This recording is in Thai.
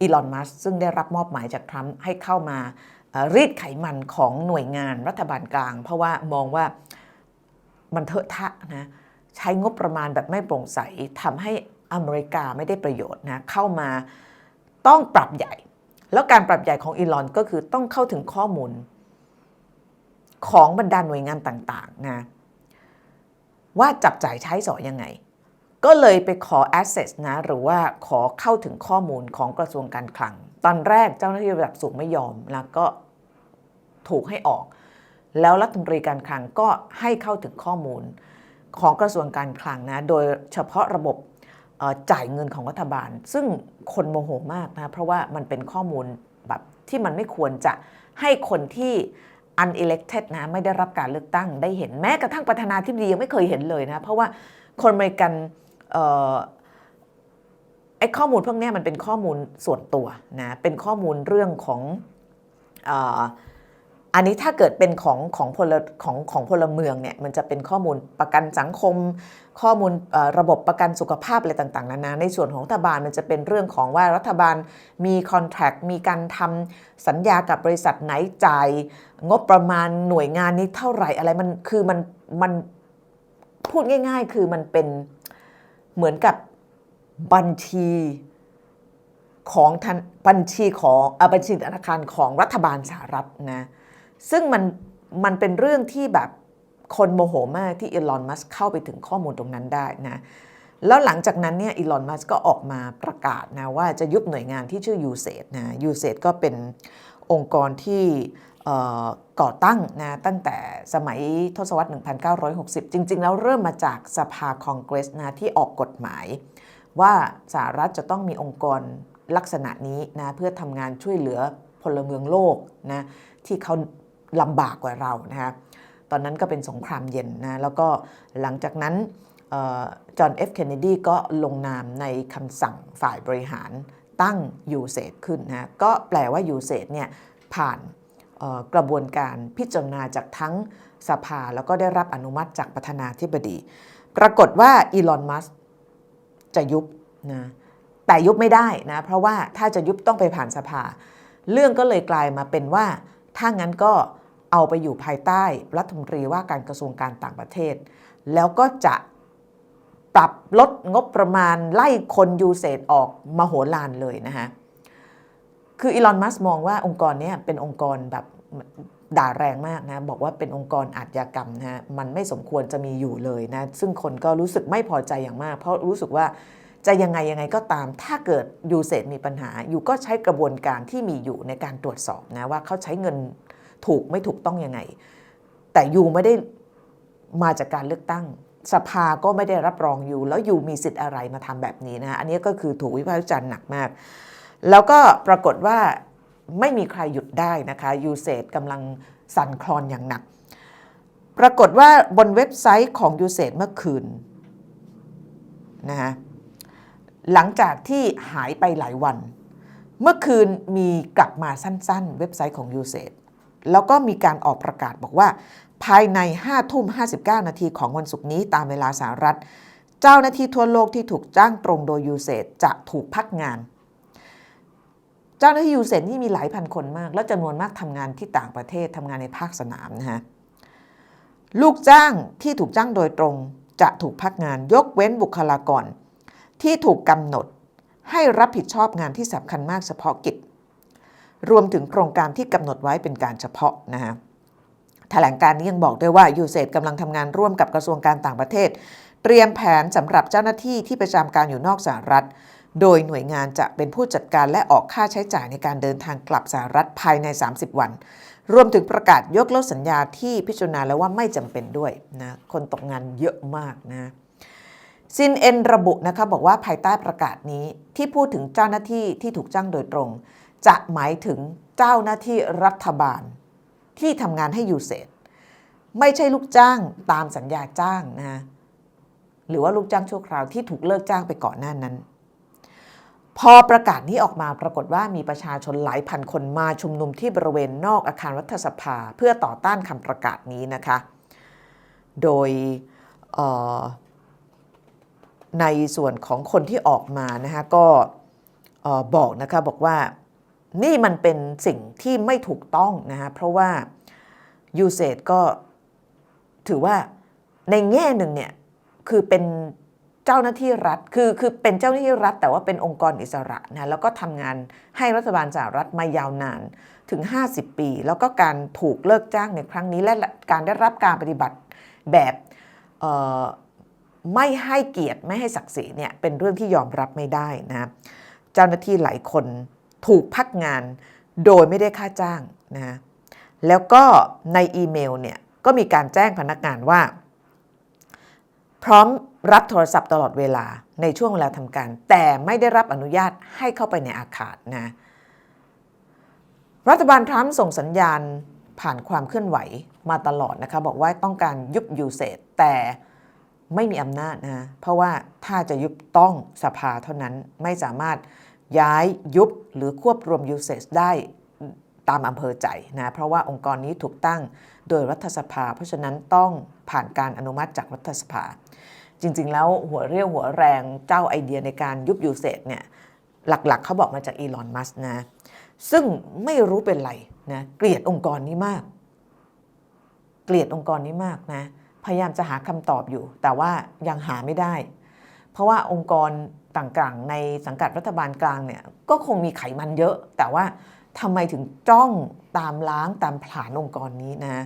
อีลอน มัสซึ่งได้รับมอบหมายจากทรัมป์ให้เข้ามารีดไขมันของหน่วยงานรัฐบาลกลาง เพราะว่ามองว่ามันเถอะทะนะใช้งบประมาณแบบไม่โปร่งใสทำให้อเมริกาไม่ได้ประโยชน์นะเข้ามาต้องปรับใหญ่ แล้วการปรับใหญ่ของอีลอนก็คือต้องเข้าถึงข้อมูล ของบรรดาหน่วยงานต่างๆนะว่าจับจ่ายใช้สอยยังไง ก็เลยไปขอ access นะ หรือว่าขอเข้าถึงข้อมูลของกระทรวงการคลัง ตอนแรกเจ้าหน้าที่ระดับสูงไม่ยอมแล้วก็ถูกให้ออก แล้วรัฐมนตรีการคลังก็ให้เข้าถึงข้อมูลของกระทรวงการคลังนะ โดยเฉพาะระบบจ่ายเงินของรัฐบาล ซึ่งคนโมโหมากนะ เพราะว่ามันเป็นข้อมูลแบบที่มันไม่ควรจะให้คนที่ unelected นะไม่ได้รับการเลือกตั้งได้เห็นแม้กระทั่งประธานาธิบดียังไม่เคยเห็นเลยนะ เพราะว่าคนอเมริกัน ไอ้ข้อมูลพวกนี้มันเป็นข้อมูลส่วนตัวนะเป็นข้อมูลเรื่องของอันนี้ถ้าเกิดเป็นของของพลของของพลเมืองเนี่ยมันจะเป็นข้อมูลประกันสังคม ข้อมูลระบบประกันสุขภาพอะไรต่างๆนานาในส่วนของรัฐบาลมันจะเป็นเรื่องของว่ารัฐบาลมีคอนแท c t มีการทำสัญญากับบริษัทไหนจ่ายงบประมาณหน่วยงานนี้เท่าไหร่อะไรมันคือมันมันพูดง่าย ๆ คือมันเป็น เหมือนกับบัญชีของธนบัญชีของอ่อบัญชีธนาคารของรัฐบาลสหรัฐนะซึ่งมันมันเป็นเรื่องที่แบบคนโมโหมากที่อีลอนมัสเข้าไปถึงข้อมูลตรงนั้นได้นะแล้วหลังจากนั้นเนี่ยอีลอนมัสก็ออกมาประกาศนะว่าจะยุบหน่วยงานที่ชื่อ USAID นะ USAID ก็เป็นองค์กรที่ ก่อตั้งนะตั้งแต่สมัยทศวรรษ 1960 จริง ๆ แล้วเริ่มมาจากสภาคองเกรสนะที่ออกกฎหมาย ว่าสหรัฐจะต้องมีองค์กรลักษณะนี้นะเพื่อทำงานช่วยเหลือพลเมืองโลกนะที่เขาลำบากกว่าเรานะคะตอนนั้นก็เป็นสงครามเย็นนะแล้วก็หลังจากนั้นจอห์นเอฟเคนเนดีก็ลงนามในคำสั่งฝ่ายบริหารตั้งยูเซดขึ้นนะก็แปลว่ายูเซดเนี่ยผ่าน กระบวนการพิจารณาจากทั้งสภา แล้วก็ได้รับอนุมัติจากประธานาธิบดี ปรากฏว่าอีลอน มัสจะยุบนะแต่ยุบไม่ได้นะ เพราะว่าถ้าจะยุบต้องไปผ่านสภา เรื่องก็เลยกลายมาเป็นว่า ถ้างั้นก็เอาไปอยู่ภายใต้รัฐมนตรีว่าการกระทรวงการต่างประเทศ แล้วก็จะปรับลดงบประมาณไล่คนยูเซตออกมโหฬารเลยนะคะ คืออีลอนมัสมองว่าองค์กรนี้เป็นองค์กรแบบด่าแรงมากนะ บอกว่าเป็นองค์กรอาชญากรรมนะมันไม่สมควรจะมีอยู่เลยนะ ซึ่งคนก็รู้สึกไม่พอใจอย่างมาก เพราะรู้สึกว่าจะยังไงยังไงก็ตาม ถ้าเกิดยูเซตมีปัญหา อยู่ก็ใช้กระบวนการที่มีอยู่ในการตรวจสอบนะว่าเขาใช้เงินถูกไม่ถูกต้องยังไง แต่ยูไม่ได้มาจากการเลือกตั้ง สภาก็ไม่ได้รับรองอยู่แล้วยูมีสิทธิ์อะไรมาทำแบบนี้นะ อันนี้ก็คือถูกวิพากษ์วิจารณ์หนักมาก แล้วก็ปรากฏว่าไม่มีใครหยุดได้นะคะยูเซตกำลังสั่นคลอนอย่างหนัก ปรากฏว่าบนเว็บไซต์ของยูเซตเมื่อคืนนะคะหลังจากที่หายไปหลายวัน เมื่อคืนมีกลับมาสั้นๆ เว็บไซต์ของยูเซตแล้วก็มีการออกประกาศบอกว่า ภายใน 5 ทุ่ม 59 นาทีของวันศุกร์นี้ตามเวลาสหรัฐ เจ้าหน้าที่ทั่วโลกที่ถูกจ้างตรงโดยยูเซตจะถูกพักงาน เจ้าหน้าที่ยูเซนนี่มีหลายพันคนมาก และจำนวนมากทำงานที่ต่างประเทศทำงานในภาคสนามนะฮะลูกจ้างที่ถูกจ้างโดยตรงจะถูกพักงานยกเว้นบุคลากร ที่ถูกกำหนดให้รับผิดชอบงานที่สำคัญมากเฉพาะกิจ รวมถึงโครงการที่กำหนดไว้เป็นการเฉพาะนะฮะแถลงการนี้ยังบอกด้วยว่ายูเซตกำลังทำงานร่วมกับกระทรวงการต่างประเทศ เตรียมแผนสำหรับเจ้าหน้าที่ที่ประจำการอยู่นอกสหรัฐ โดยหน่วยงานจะเป็นผู้จัดการและออกค่าใช้จ่ายในการเดินทางกลับสหรัฐภายใน 30 วัน รวมถึงประกาศยกเลิกสัญญาที่พิจารณาแล้วว่าไม่จำเป็นด้วยนะคนตกงานเยอะมากนะซินเอ็นระบุนะคะบอกว่าภายใต้ประกาศนี้ที่พูดถึงเจ้าหน้าที่ที่ถูกจ้างโดยตรง จะหมายถึงเจ้าหน้าที่รัฐบาล ที่ทำงานให้ยูเซตไม่ใช่ลูกจ้างตามสัญญาจ้างนะหรือว่าลูกจ้างชั่วคราวที่ถูกเลิกจ้างไปก่อนหน้านั้น พอประกาศนี้ออกมาปรากฏว่ามีประชาชนหลายพันคนมาชุมนุมที่บริเวณนอกอาคารรัฐสภา เพื่อต่อต้านคำประกาศนี้นะคะ โดยในส่วนของคนที่ออกมานะคะก็บอกนะคะบอกว่านี่มันเป็นสิ่งที่ไม่ถูกต้องนะฮะเพราะว่ายูเซตก็ถือว่าในแง่หนึ่งเนี่ยคือเป็น เจ้าหน้าที่รัฐคือคือเป็นเจ้าหน้าที่รัฐ แต่ว่าเป็นองค์กรอิสระนะแล้วก็ทำงานให้รัฐบาลสหรัฐมายาวนานถึง 50 ปี แล้วก็การถูกเลิกจ้างในครั้งนี้และการได้รับการปฏิบัติแบบเอ่อไม่ให้เกียรติไม่ให้ศักดิ์ศรีเนี่ยเป็นเรื่องที่ยอมรับไม่ได้นะเจ้าหน้าที่หลายคนถูกพักงานโดยไม่ได้ค่าจ้างนะแล้วก็ในอีเมลเนี่ยก็มีการแจ้งพนักงานว่า พร้อม รับโทรศัพท์ตลอดเวลาในช่วงเวลาทำการ แต่ไม่ได้รับอนุญาตให้เข้าไปในอาคารนะรัฐบาลทรัมป์ส่งสัญญาณผ่านความเคลื่อนไหวมาตลอดนะคะบอกว่าต้องการยุบยูเซตแต่ไม่มีอำนาจนะเพราะว่าถ้าจะยุบต้องสภาเท่านั้นไม่สามารถย้ายยุบหรือควบรวมยูเซตได้ตามอำเภอใจนะเพราะว่าองค์กรนี้ถูกตั้งโดยรัฐสภา เพราะฉะนั้นต้องผ่านการอนุมัติจากรัฐสภา จริง ๆ แล้วหัวเรี่ยวหัวแรงเจ้าไอเดียในการยุบยูเซตเนี่ยหลักๆ เขาบอกมาจากอีลอนมัสนะ ซึ่งไม่รู้เป็นไรนะเกลียดองค์กรนี้มาก เกลียดองค์กรนี้มากนะพยายามจะหาคำตอบอยู่ แต่ว่ายังหาไม่ได้ เพราะว่าองค์กรต่างๆ ในสังกัดรัฐบาลกลางเนี่ยก็คงมีไขมันเยอะ แต่ว่าทำไมถึงจ้องตามล้างตามผลาญองค์กรนี้นะ